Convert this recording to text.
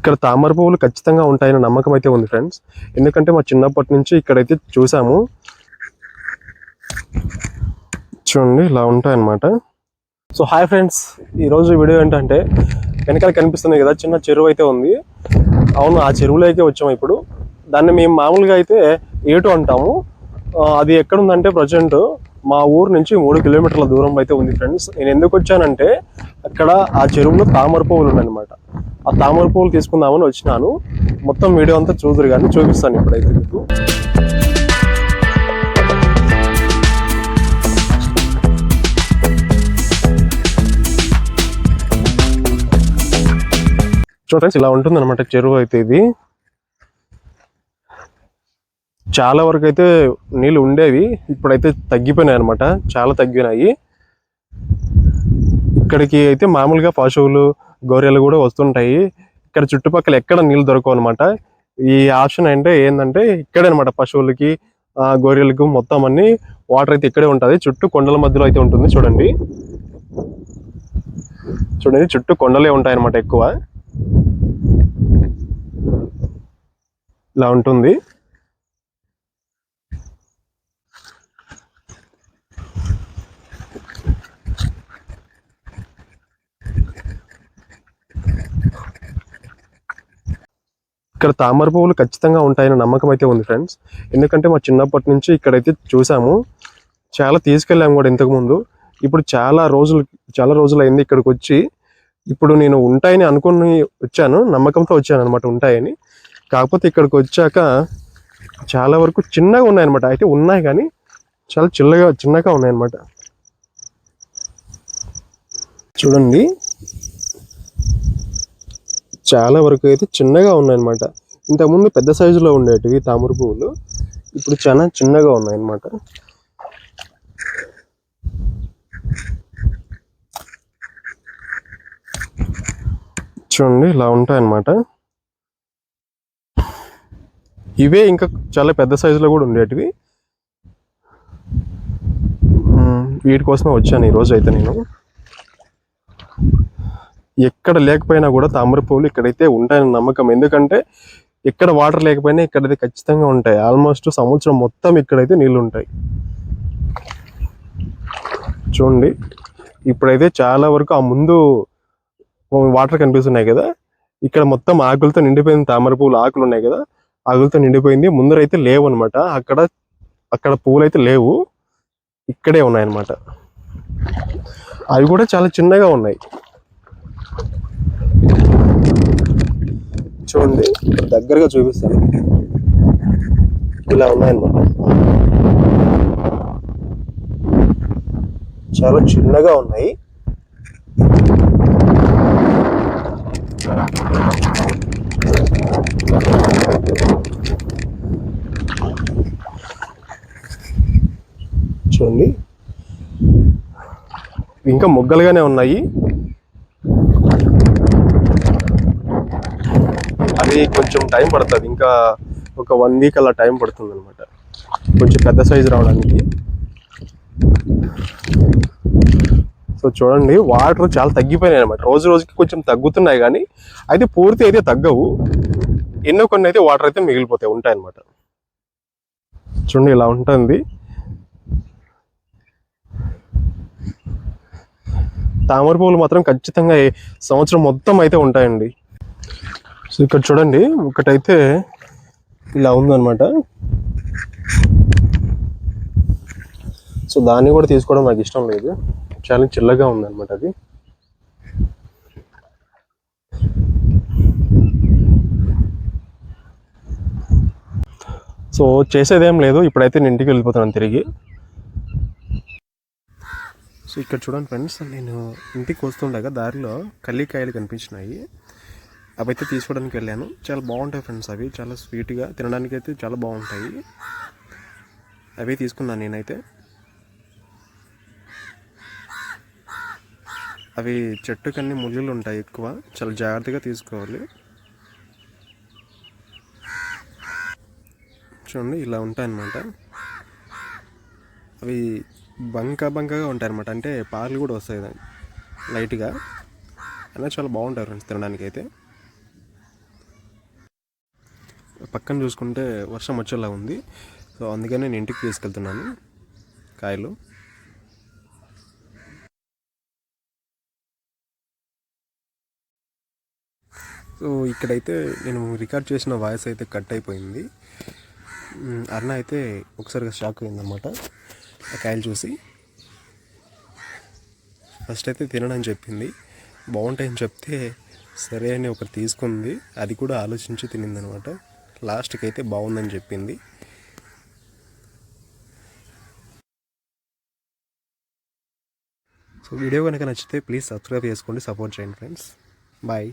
ఇక్కడ తామర పువ్వులు ఖచ్చితంగా ఉంటాయని నమ్మకం అయితే ఉంది ఫ్రెండ్స్ ఎందుకంటే మా చిన్నప్పటి నుంచి ఇక్కడైతే చూసాము. చూడండి ఇలా ఉంటాయన్నమాట. సో హాయ్ ఫ్రెండ్స్ ఈరోజు వీడియో ఏంటంటే వెనకాల కనిపిస్తుంది కదా చిన్న చెరువు అయితే ఉంది. అవును ఆ చెరువులోకి వచ్చాము ఇప్పుడు. దాన్ని మేము మామూలుగా అయితే ఏటు అంటాము. అది ఎక్కడ ఉందంటే ప్రజెంట్ మా ఊరు నుంచి మూడు కిలోమీటర్ల దూరం అయితే ఉంది ఫ్రెండ్స్ నేను ఎందుకు వచ్చానంటే అక్కడ ఆ చెరువులో తామర పువ్వులు ఉన్నాయన్నమాట ఆ తామర పువ్వులు తీసుకుందామని వచ్చినాను. మొత్తం వీడియో అంతా చూదురు కానీ చూపిస్తాను ఇప్పుడైతే మీకు. చూడండి ఫ్రెండ్స్ ఇలా ఉంటుంది అనమాట చెరువు అయితే ఇది. చాలా వరకు అయితే నీళ్ళు ఉండేవి ఇప్పుడైతే తగ్గిపోయినాయి అనమాట చాలా తగ్గినాయి. ఇక్కడికి అయితే మామూలుగా పశువులు గొర్రెలు కూడా వస్తుంటాయి. ఇక్కడ చుట్టుపక్కల ఎక్కడ నీళ్ళు దొరకవు అనమాట ఈ ఆప్షన్ అంటే ఏంటంటే ఇక్కడే అనమాట పశువులకి గొర్రెలకు మొత్తం అన్ని వాటర్ అయితే ఇక్కడే ఉంటుంది. చుట్టూ కొండల మధ్యలో అయితే ఉంటుంది చూడండి. చూడండి చుట్టూ కొండలే ఉంటాయి అనమాట ఎక్కువ. ఇలా ఉంటుంది. ఇక్కడ తామర పువ్వులు ఖచ్చితంగా ఉంటాయని నమ్మకం అయితే ఉంది ఫ్రెండ్స్ ఎందుకంటే మా చిన్నప్పటి నుంచి ఇక్కడైతే చూసాము. చాలా తీసుకెళ్ళాము కూడా ఇంతకుముందు ఇప్పుడు చాలా రోజులు చాలా రోజులు అయింది ఇక్కడికి వచ్చి. ఇప్పుడు నేను ఉంటాయని అనుకుని వచ్చాను. నమ్మకంతో వచ్చాను అనమాట ఉంటాయని. కాకపోతే ఇక్కడికి వచ్చాక చాలా వరకు చిన్నగా ఉన్నాయన్నమాట. అయితే ఉన్నాయి కానీ చాలా చిన్నగా చిన్నగా ఉన్నాయన్నమాట. చూడండి. చాలా వరకు అయితే చిన్నగా ఉన్నాయన్నమాట. ఇంతకుముందు పెద్ద సైజులో ఉండేటివి తామర పువ్వులు. ఇప్పుడు చాలా చిన్నగా ఉన్నాయన్నమాట. చూడండి ఇలా ఉంటాయన్నమాట. ఇవే ఇంకా చాలా పెద్ద సైజులో కూడా ఉండేటివి. వీటి కోసమే వచ్చాను ఈరోజు అయితే నేను. ఎక్కడ లేకపోయినా కూడా తామర పువ్వులు ఇక్కడైతే ఉంటాయని నమ్మకం. ఎందుకంటే ఎక్కడ వాటర్ లేకపోయినా ఇక్కడైతే ఖచ్చితంగా ఉంటాయి. ఆల్మోస్ట్ సంవత్సరం మొత్తం ఇక్కడైతే నీళ్ళు ఉంటాయి. చూడండి. ఇప్పుడైతే చాలా వరకు ఆ ముందు వాటర్ కనిపిస్తున్నాయి కదా. ఇక్కడ మొత్తం ఆకులతో నిండిపోయింది తామర పువ్వులు ఆకులు ఉన్నాయి కదా. ఆకులతో నిండిపోయింది. ముందరైతే లేవు అనమాట అక్కడ అక్కడ పువ్వులు అయితే లేవు. ఇక్కడే ఉన్నాయన్నమాట. అవి కూడా చాలా చిన్నగా ఉన్నాయి. చూడండి. దగ్గరగా చూపిస్తాను. ఇలా ఉన్నాయన్నమాట. చాలా చిన్నగా ఉన్నాయి. చూడండి. ఇంకా మొగ్గలుగానే ఉన్నాయి. అది కొంచెం టైం పడుతుంది. ఇంకా ఒక వన్ వీక్ అలా టైం పడుతుంది అనమాట కొంచెం పెద్ద సైజు రావడానికి. సో చూడండి వాటర్ చాలా తగ్గిపోయినాయి అనమాట రోజు రోజుకి కొంచెం తగ్గుతున్నాయి కానీ అయితే పూర్తి అయితే తగ్గవు. ఎన్నో కొన్ని అయితే వాటర్ అయితే మిగిలిపోతాయి ఉంటాయి అనమాట చూడండి ఇలా ఉంటుంది. తామర పువ్వులు మాత్రం ఖచ్చితంగా సంవత్సరం మొత్తం అయితే ఉంటాయండి. సో ఇక్కడ చూడండి ఒకటైతే ఇలా ఉందన్నమాట. సో దాన్ని కూడా తీసుకోవడం నాకు ఇష్టం లేదు. చాలా చిల్లగా ఉందన్నమాట అది. సో చేసేదేం లేదు ఇప్పుడైతే నేను ఇంటికి వెళ్ళిపోతున్నాను తిరిగి. సో ఇక్కడ చూడండి ఫ్రెండ్స్ నేను ఇంటికి వస్తుండగా దారిలో కల్లికాయలు కనిపించినాయి. అవైతే తీసుకోవడానికి వెళ్ళాను. చాలా బాగుంటాయి ఫ్రెండ్స్ అవి. చాలా స్వీట్గా తినడానికి అయితే చాలా బాగుంటాయి. అవి తీసుకున్నాను నేనైతే. అవి చెట్టుకన్నీ ముళ్ళు ఉంటాయి ఎక్కువ. చాలా జాగ్రత్తగా తీసుకోవాలి. చూడండి ఇలా ఉంటాయన్నమాట. అవి బంక బంకగా ఉంటాయి అనమాట అంటే పాలు కూడా వస్తాయి లైట్గా. అయినా చాలా బాగుంటాయి ఫ్రెండ్స్ తినడానికి అయితే పక్కన చూసుకుంటే వర్షం వచ్చేలా ఉంది. సో అందుకనే నేను ఇంటికి తీసుకెళ్తున్నాను. కాయలు. సో ఇక్కడైతే నేను రికార్డ్ చేసిన వాయిస్ అయితే కట్ అయిపోయింది. అన్న అయితే ఒకసారిగా షాక్ అయిందనమాట ఆ కాయలు చూసి. ఫస్ట్ అయితే తినడం చెప్పింది. బాగుంటాయని చెప్తే సరే అని ఒకటి తీసుకుంది. అది కూడా ఆలోచించి తినిందనమాట లాస్ట్కి అయితే బాగుందని చెప్పింది. సో వీడియో కనుక నచ్చితే ప్లీజ్ సబ్స్క్రైబ్ చేసుకోండి సపోర్ట్ చేయండి ఫ్రెండ్స్. బాయ్.